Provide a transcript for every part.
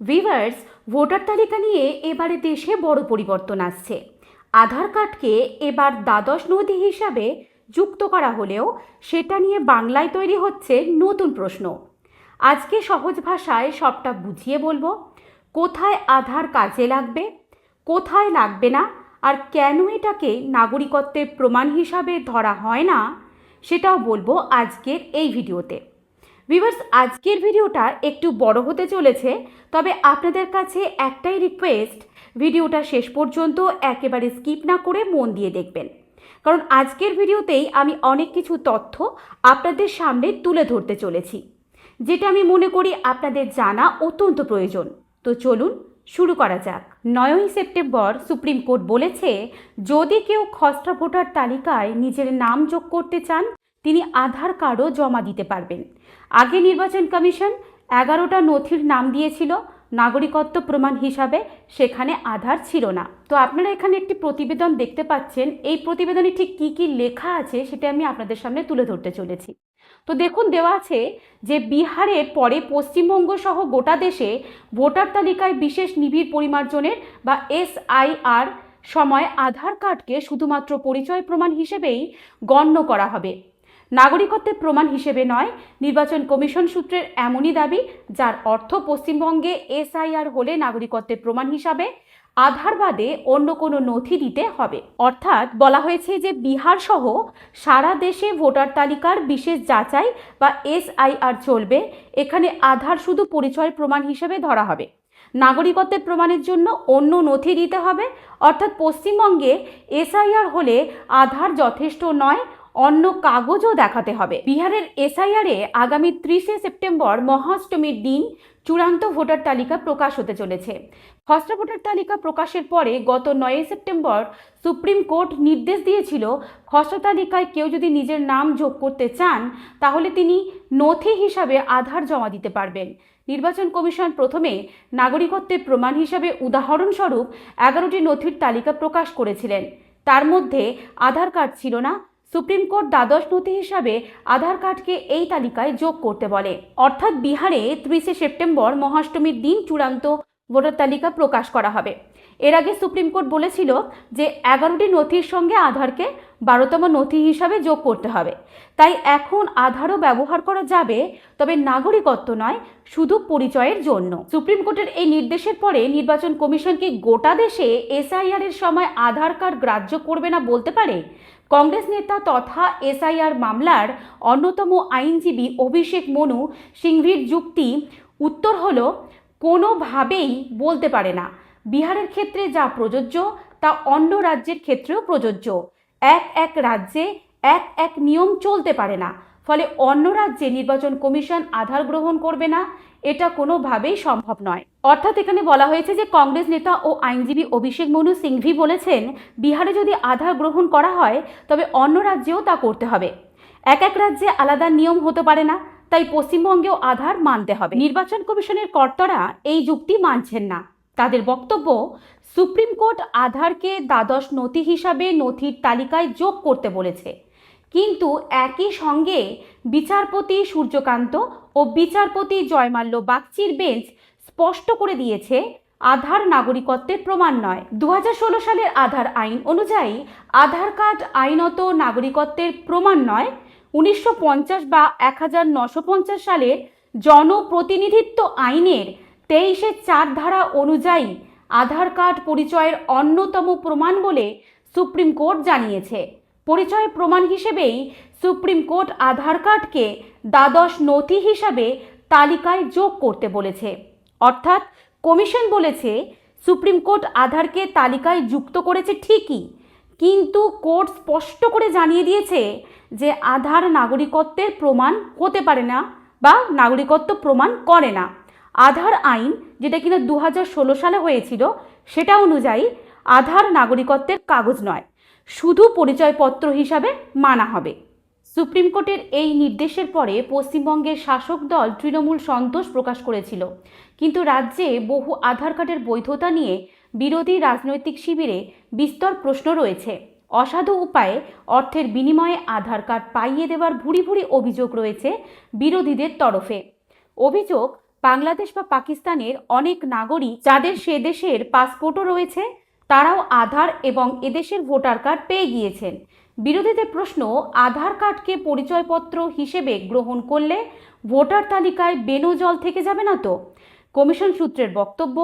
Viewers voter তালিকা নিয়ে এবারে দেশে বড় পরিবর্তন আসছে। আধার কার্ডকে এবার দ্বাদশ নথি হিসাবে যুক্ত করা হলেও সেটা নিয়ে বাংলায় তৈরি হচ্ছে নতুন প্রশ্ন। আজকে সহজ ভাষায় সবটা বুঝিয়ে বলব। কোথায় আধার কাজে লাগবে? কোথায় লাগবে না? আর কেন এটাকে নাগরিকত্বের প্রমাণ হিসাবে ধরা হয় না? সেটাও বলব আজকের এই ভিডিওতে। ভিভার্স আজকের ভিডিওটা একটু বড় হতে চলেছে, তবে আপনাদের কাছে একটাই রিকোয়েস্ট ভিডিওটা শেষ পর্যন্ত একেবারে স্কিপ না করে মন দিয়ে দেখবেন। কারণ আজকের ভিডিওতেই আমি অনেক কিছু তথ্য আপনাদের সামনে তুলে ধরতে চলেছি, যেটা আমি মনে করি আপনাদের জানা অত্যন্ত প্রয়োজন। তো চলুন শুরু করা যাক। নয়ই সেপ্টেম্বর সুপ্রিম কোর্ট বলেছে, যদি কেউ খসড়া ভোটার তালিকায় নিজের নাম যোগ করতে চান তিনি আধার কার্ডও জমা দিতে পারবেন। আগে নির্বাচন কমিশন এগারোটা নথির নাম দিয়েছিল, নাগরিকত্ব প্রমাণ হিসাবে সেখানে আধার ছিল না। তো আপনারা এখানে একটি প্রতিবেদন দেখতে পাচ্ছেন। এই প্রতিবেদনে ঠিক কী কী লেখা আছে সেটা আমি আপনাদের সামনে তুলে ধরতে চলেছি। তো দেখুন, দেওয়া আছে যে বিহারের পরে পশ্চিমবঙ্গ সহ গোটা দেশে ভোটার তালিকায় বিশেষ নিবিড় পরিমার্জনের বা এসআইআর সময় আধার কার্ডকে শুধুমাত্র পরিচয় প্রমাণ হিসেবেই গণ্য করা হবে। নাগরিকত্বের প্রমাণ হিসেবে নয়, নির্বাচন কমিশন সূত্রের এমনই দাবি, যার অর্থ পশ্চিমবঙ্গে এসআইআর হলে নাগরিকত্বের প্রমাণ হিসাবে আধার বাদে অন্য কোনো নথি দিতে হবে। অর্থাৎ বলা হয়েছে যে বিহার সহ সারা দেশে ভোটার তালিকার বিশেষ যাচাই বা এসআইআর চলবে। এখানে আধার শুধু পরিচয় প্রমাণ হিসেবে ধরা হবে। নাগরিকত্বের প্রমাণের জন্য অন্য নথি দিতে হবে। অর্থাৎ পশ্চিমবঙ্গে এসআইআর হলে আধার যথেষ্ট নয় অন্য কাগজও দেখাতে হবে। বিহারের এসআইআরে আগামী ত্রিশে সেপ্টেম্বর মহাষ্টমীর দিন চূড়ান্ত ভোটার তালিকা প্রকাশ হতে চলেছে। খসড়া ভোটার তালিকা প্রকাশের পরে গত নয়ই সেপ্টেম্বর সুপ্রিম কোর্ট নির্দেশ দিয়েছিল খসড়া তালিকায় কেউ যদি নিজের নাম যোগ করতে চান, তাহলে তিনি নথি হিসাবে আধার জমা দিতে পারবেন। নির্বাচন কমিশন প্রথমে নাগরিকত্বের প্রমাণ হিসাবে উদাহরণস্বরূপ এগারোটি নথির তালিকা প্রকাশ করেছিলেন। তার মধ্যে আধার কার্ড ছিল না সুপ্রিম কোর্ট দ্বাদশ নথি হিসাবে আধার কার্ডকে এই তালিকায় যোগ করতে বলে। অর্থাৎ বিহারে ত্রিশে সেপ্টেম্বর মহাষ্টমীর দিন চূড়ান্ত ভোটার তালিকা প্রকাশ করা হবে। এর আগে সুপ্রিম কোর্ট বলেছিল যে এগারোটি নথির সঙ্গে আধারকে বারোতম নথি হিসাবে যোগ করতে হবে। তাই এখন আধারও ব্যবহার করা যাবে, তবে নাগরিকত্ব নয়, শুধু পরিচয়ের জন্য। সুপ্রিম কোর্টের এই নির্দেশের পরে নির্বাচন কমিশন কি গোটা দেশে এসআইআর এর সময় আধার কার্ড গ্রাহ্য করবে না বলতে পারে কংগ্রেস নেতা তথা এসআইআর মামলার অন্যতম আইনজীবী অভিষেক মনু সিংভির যুক্তি উত্তর হল, কোনোভাবেই বলতে পারে না। বিহারের ক্ষেত্রে যা প্রযোজ্য, তা অন্য রাজ্যের ক্ষেত্রেও প্রযোজ্য। এক এক রাজ্যে এক এক নিয়ম চলতে পারে না। ফলে অন্য রাজ্যে নির্বাচন কমিশন আধার গ্রহণ করবে না, এটা কোনোভাবেই সম্ভব নয়। অর্থাৎ এখানে বলা হয়েছে যে কংগ্রেস নেতা ও আইনজীবী অভিষেক মনু সিংভি বলেছেন, বিহারে যদি আধার গ্রহণ করা হয়, তবে অন্য রাজ্যেও তা করতে হবে। এক এক রাজ্যে আলাদা নিয়ম হতে পারে না, তাই পশ্চিমবঙ্গেও আধার মানতে হবে। নির্বাচন কমিশনের কর্তারা এই যুক্তি মানছেন না। তাদের বক্তব্য, সুপ্রিম কোর্ট আধারকে দ্বাদশ নথি হিসাবে নথির তালিকায় যোগ করতে বলেছে। কিন্তু একই সঙ্গে বিচারপতি সূর্যকান্ত ও বিচারপতি জয়মাল্য বাগচির বেঞ্চ স্পষ্ট করে দিয়েছে, আধার নাগরিকত্বের প্রমাণ নয়। দু সালের আধার আইন অনুযায়ী আধার কার্ড আইনত নাগরিকত্বের প্রমাণ নয়। উনিশশো বা এক হাজার সালের জনপ্রতিনিধিত্ব আইনের তেইশে চার ধারা অনুযায়ী আধার কার্ড পরিচয়ের অন্যতম প্রমাণ বলে সুপ্রিম কোর্ট জানিয়েছে। পরিচয় প্রমাণ হিসেবেই সুপ্রিম কোর্ট আধার কার্ডকে দ্বাদশ নথি হিসাবে তালিকায় যোগ করতে বলেছে। অর্থাৎ কমিশন বলেছে, সুপ্রিম কোর্ট আধারকে তালিকায় যুক্ত করেছে ঠিকই, কিন্তু কোর্ট স্পষ্ট করে জানিয়ে দিয়েছে যে আধার নাগরিকত্বের প্রমাণ হতে পারে না বা নাগরিকত্ব প্রমাণ করে না। আধার আইন যেটা কিনা দু হাজার ষোলো সালে হয়েছিল, সেটা অনুযায়ী আধার নাগরিকত্বের কাগজ নয়। শুধু পরিচয়পত্র হিসাবে মানা হবে। সুপ্রিম কোর্টের এই নির্দেশের পরে পশ্চিমবঙ্গের শাসক দল তৃণমূল সন্তোষ প্রকাশ করেছিল। কিন্তু রাজ্যে বহু আধার কার্ডের বৈধতা নিয়ে বিরোধী রাজনৈতিক শিবিরে বিস্তর প্রশ্ন রয়েছে। অসাধু উপায়ে অর্থের বিনিময়ে আধার কার্ড পাইয়ে দেওয়ার ভুরি ভুরি অভিযোগ রয়েছে বিরোধীদের তরফে। অভিযোগ, বাংলাদেশ বা পাকিস্তানের অনেক নাগরিক যাদের সে দেশের পাসপোর্টও রয়েছে তারাও আধার এবং এদেশের ভোটার কার্ড পেয়ে গিয়েছেন। বিরোধীদের প্রশ্ন, আধার কার্ডকে পরিচয়পত্র হিসেবে গ্রহণ করলে ভোটার তালিকায় বেনজল থেকে যাবে না তো? কমিশন সূত্রের বক্তব্য,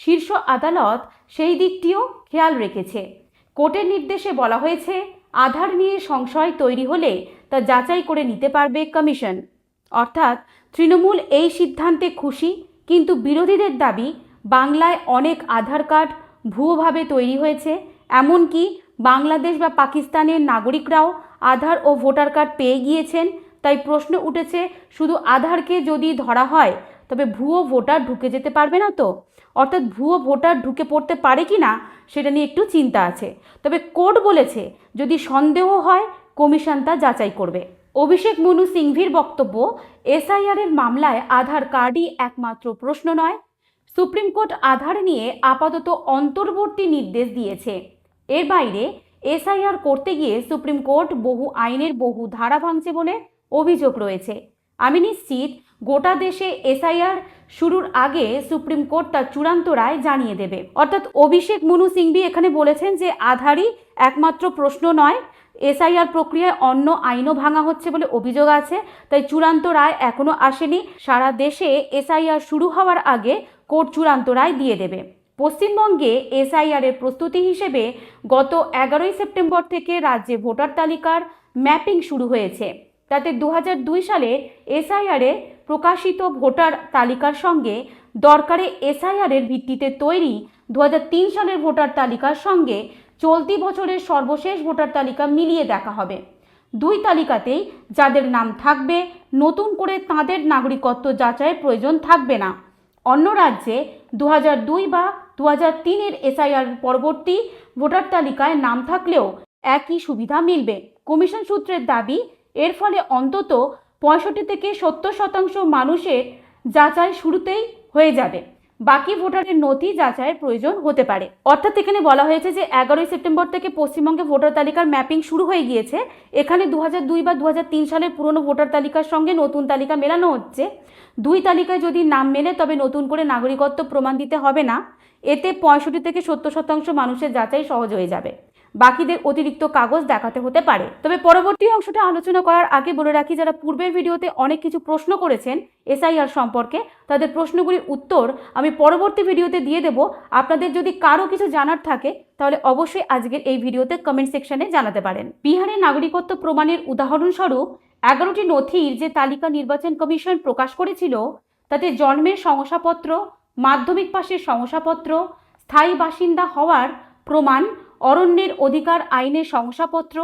শীর্ষ আদালত সেই দিকটিও খেয়াল রেখেছে। কোর্টের নির্দেশে বলা হয়েছে, আধার নিয়ে সংশয় তৈরি হলে তা যাচাই করে নিতে পারবে কমিশন। অর্থাৎ তৃণমূল এই সিদ্ধান্তে খুশি, কিন্তু বিরোধীদের দাবি, বাংলায় অনেক আধার কার্ড ভুয়োভাবে তৈরি হয়েছে, এমনকি বাংলাদেশ বা পাকিস্তানের নাগরিকরাও আধার ও ভোটার কার্ড পেয়ে গিয়েছেন, তাই প্রশ্ন উঠেছে শুধু আধারকে যদি ধরা হয়, তবে ভুয়ো ভোটার ঢুকে যেতে পারবে না তো? অর্থাৎ ভুয়ো ভোটার ঢুকে পড়তে পারে কি না, সেটা নিয়ে একটু চিন্তা আছে। তবে কোর্ট বলেছে, যদি সন্দেহ হয়, কমিশন তা যাচাই করবে। অভিষেক মনু সিংভির বক্তব্য এসআইআর এর মামলায় আধার কার্ডই একমাত্র প্রশ্ন নয়। সুপ্রিম কোর্ট আধার নিয়ে আপাতত অন্তর্বর্তী নির্দেশ দিয়েছে। এর বাইরে এসআইআর করতে গিয়ে সুপ্রিম কোর্ট বহু আইনের বহু ধারা ভাঙছে বলে অভিযোগ রয়েছে। আমি নিশ্চিত গোটা দেশে এসআইআর শুরুর আগে সুপ্রিম কোর্ট তার চূড়ান্ত রায় জানিয়ে দেবে। অর্থাৎ অভিষেক মনু সিংভি এখানে বলেছেন যে আধারই একমাত্র প্রশ্ন নয়, এসআইআর প্রক্রিয়ায় অন্য আইনও ভাঙা হচ্ছে বলে অভিযোগ আছে, তাই চূড়ান্ত রায় এখনও আসেনি। সারা দেশে এসআইআর শুরু হওয়ার আগে কোর্ট চূড়ান্ত রায় দিয়ে দেবে। পশ্চিমবঙ্গে এসআইআর এর প্রস্তুতি হিসেবে গত এগারোই সেপ্টেম্বর থেকে রাজ্যে ভোটার তালিকার ম্যাপিং শুরু হয়েছে। তাতে দু সালে এসআইআরে প্রকাশিত ভোটার তালিকার সঙ্গে দরকারে এসআইআর এর ভিত্তিতে তৈরি দু হাজার তিন সালের ভোটার তালিকার সঙ্গে চলতি বছরের সর্বশেষ ভোটার তালিকা মিলিয়ে দেখা হবে। দুই তালিকাতেই যাদের নাম থাকবে, নতুন করে তাদের নাগরিকত্ব যাচাইয়ের প্রয়োজন থাকবে না। অন্য রাজ্যে দু দুই বা দু হাজার তিনের এসআইআর পরবর্তী ভোটার তালিকায় নাম থাকলেও একই সুবিধা মিলবে। কমিশন সূত্রের দাবি, এর ফলে অন্তত পঁয়ষট্টি থেকে সত্তর শতাংশ মানুষের যাচাই শুরুতেই হয়ে যাবে। বাকি ভোটারের নথি যাচাইয়ের প্রয়োজন হতে পারে। অর্থাৎ এখানে বলা হয়েছে যে এগারোই সেপ্টেম্বর থেকে পশ্চিমবঙ্গে ভোটার তালিকার ম্যাপিং শুরু হয়ে গিয়েছে। এখানে দু দুই বা দু হাজার তিন সালের পুরনো ভোটার তালিকার সঙ্গে নতুন তালিকা মেলানো হচ্ছে। দুই তালিকায় যদি নাম মেলে, তবে নতুন করে নাগরিকত্ব প্রমাণ দিতে হবে না। এতে পঁয়ষট্টি থেকে সত্তর শতাংশ মানুষের যাচাই সহজ হয়ে যাবে। বাকিদের অতিরিক্ত কাগজ দেখাতে হতে পারে। তবে পরবর্তী অংশটা আলোচনা করার আগে বলে রাখি, যারা পূর্বের ভিডিওতে অনেক কিছু প্রশ্ন করেছেন এসআইআর সম্পর্কে, তাদের প্রশ্নগুলির উত্তর আমি পরবর্তী ভিডিওতে দিয়ে দেব। আপনাদের যদি কারও কিছু জানার থাকে, তাহলে অবশ্যই আজকের এই ভিডিওতে কমেন্ট সেকশনে জানাতে পারেন। বিহারের নাগরিকত্ব প্রমাণের উদাহরণস্বরূপ, এগারোটি নথির যে তালিকা নির্বাচন কমিশন প্রকাশ করেছিল, তাতে জন্মের শংসাপত্র, মাধ্যমিক পাশের শংসাপত্র, স্থায়ী বাসিন্দা হওয়ার প্রমাণ অরণ্যের অধিকার আইনের শংসাপত্র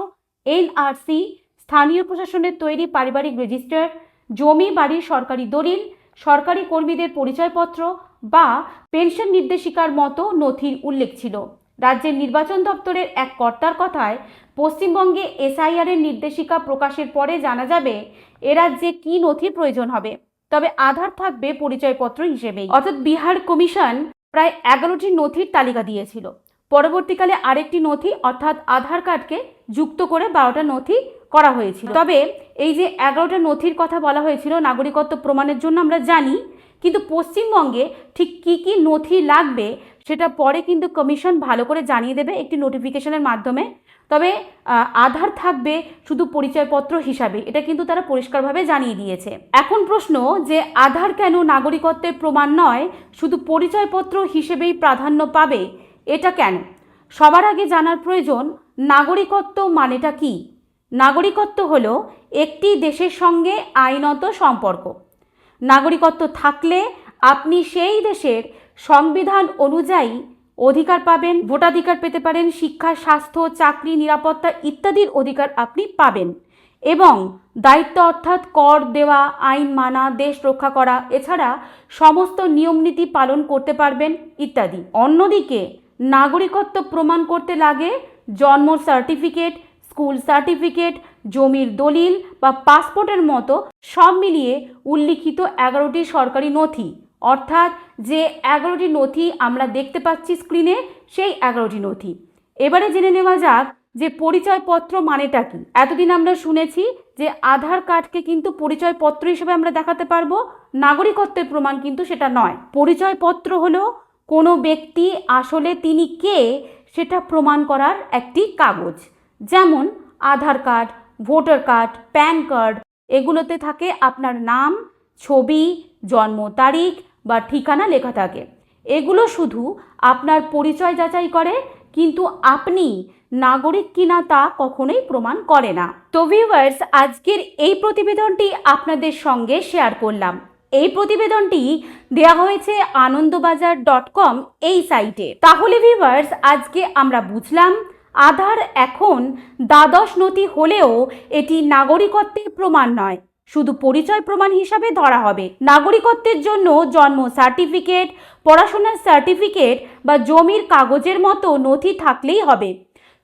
এনআরসি স্থানীয় প্রশাসনের তৈরি পারিবারিক রেজিস্টার, জমি বাড়ির সরকারি দলিল, সরকারি কর্মীদের পরিচয়পত্র বা পেনশন নির্দেশিকার মতো নথির উল্লেখ ছিল। রাজ্যের নির্বাচন দপ্তরের এক কর্তার কথায়, পশ্চিমবঙ্গে এসআইআর এর নির্দেশিকা প্রকাশের পরে জানা যাবে এ রাজ্যে কী নথির প্রয়োজন হবে। তবে আধার থাকবে পরিচয়পত্র হিসেবেই। অর্থাৎ বিহার কমিশন প্রায় এগারোটি নথির তালিকা দিয়েছিল। পরবর্তীকালে আরেকটি নথি, অর্থাৎ আধার কার্ডকে যুক্ত করে বারোটা নথি করা হয়েছিল। তবে এই যে এগারোটা নথির কথা বলা হয়েছিল, নাগরিকত্ব প্রমাণের জন্য আমরা জানি, কিন্তু পশ্চিমবঙ্গে ঠিক কি কি নথি লাগবে সেটা পরে কিন্তু কমিশন ভালো করে জানিয়ে দেবে একটি নোটিফিকেশনের মাধ্যমে। তবে আধার থাকবে শুধু পরিচয়পত্র হিসাবে, এটা কিন্তু তারা পরিষ্কারভাবে জানিয়ে দিয়েছে। এখন প্রশ্ন যে আধার কেন নাগরিকত্বের প্রমাণ নয়, শুধু পরিচয়পত্র হিসেবেই প্রাধান্য পাবে? এটা কেন? সবার আগে জানার প্রয়োজন, নাগরিকত্ব মানেটা কি? নাগরিকত্ব হলো একটি দেশের সঙ্গে আইনত সম্পর্ক। নাগরিকত্ব থাকলে আপনি সেই দেশের সংবিধান অনুযায়ী অধিকার পাবেন, ভোটাধিকার পেতে পারেন, শিক্ষা, স্বাস্থ্য, চাকরি, নিরাপত্তা ইত্যাদির অধিকার আপনি পাবেন এবং দায়িত্ব অর্থাৎ কর দেওয়া, আইন মানা, দেশ রক্ষা করা, এছাড়া সমস্ত নিয়মনীতি পালন করতে পারবেন ইত্যাদি। অন্যদিকে নাগরিকত্ব প্রমাণ করতে লাগে জন্ম সার্টিফিকেট, স্কুল সার্টিফিকেট, জমির দলিল বা পাসপোর্টের মতো সব মিলিয়ে উল্লিখিত এগারোটি সরকারি নথি। অর্থাৎ যে এগারোটি নথি আমরা দেখতে পাচ্ছি স্ক্রিনে সেই এগারোটি নথি। এবারে জেনে নেওয়া যাক যে পরিচয়পত্র মানেটা কি। এতদিন আমরা শুনেছি যে আধার কার্ডকে কিন্তু পরিচয়পত্র হিসেবে আমরা দেখাতে পারব, নাগরিকত্বের প্রমাণ কিন্তু সেটা নয়। পরিচয়পত্র হলো কোনো ব্যক্তি আসলে তিনি কে সেটা প্রমাণ করার একটি কাগজ। যেমন Aadhaar card, voter card, PAN card, এগুলোতে থাকে আপনার নাম, ছবি, জন্ম তারিখ বা ঠিকানা লেখা থাকে। এগুলো শুধু আপনার পরিচয় যাচাই করে, কিন্তু আপনি নাগরিক কিনা তা কখনোই প্রমাণ করে না। তো ভিউয়ার্স আজকের এই প্রতিবেদনটি আপনাদের সঙ্গে শেয়ার করলাম। এই প্রতিবেদনটি দেয়া হয়েছে আনন্দবাজার ডট কম এই সাইটে। তাহলে ভিউয়ার্স আজকে আমরা বুঝলাম, আধার এখন দ্বাদশ নথি হলেও এটি নাগরিকত্বের প্রমাণ নয়। শুধু পরিচয় প্রমাণ হিসাবে ধরা হবে। নাগরিকত্বের জন্য জন্ম সার্টিফিকেট পড়াশোনার সার্টিফিকেট বা জমির কাগজের মতো নথি থাকলেই হবে।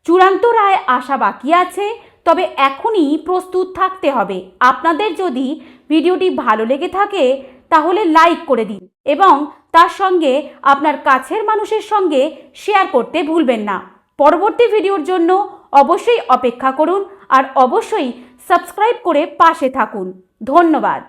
চূড়ান্ত রায় আসা বাকি আছে, তবে এখনই প্রস্তুত থাকতে হবে। আপনাদের যদি ভিডিওটি ভালো লেগে থাকে, তাহলে লাইক করে দিন এবং তার সঙ্গে আপনার কাছের মানুষের সঙ্গে শেয়ার করতে ভুলবেন না। পরবর্তী ভিডিওর জন্য অবশ্যই অপেক্ষা করুন আর অবশ্যই সাবস্ক্রাইব করে পাশে থাকুন। ধন্যবাদ।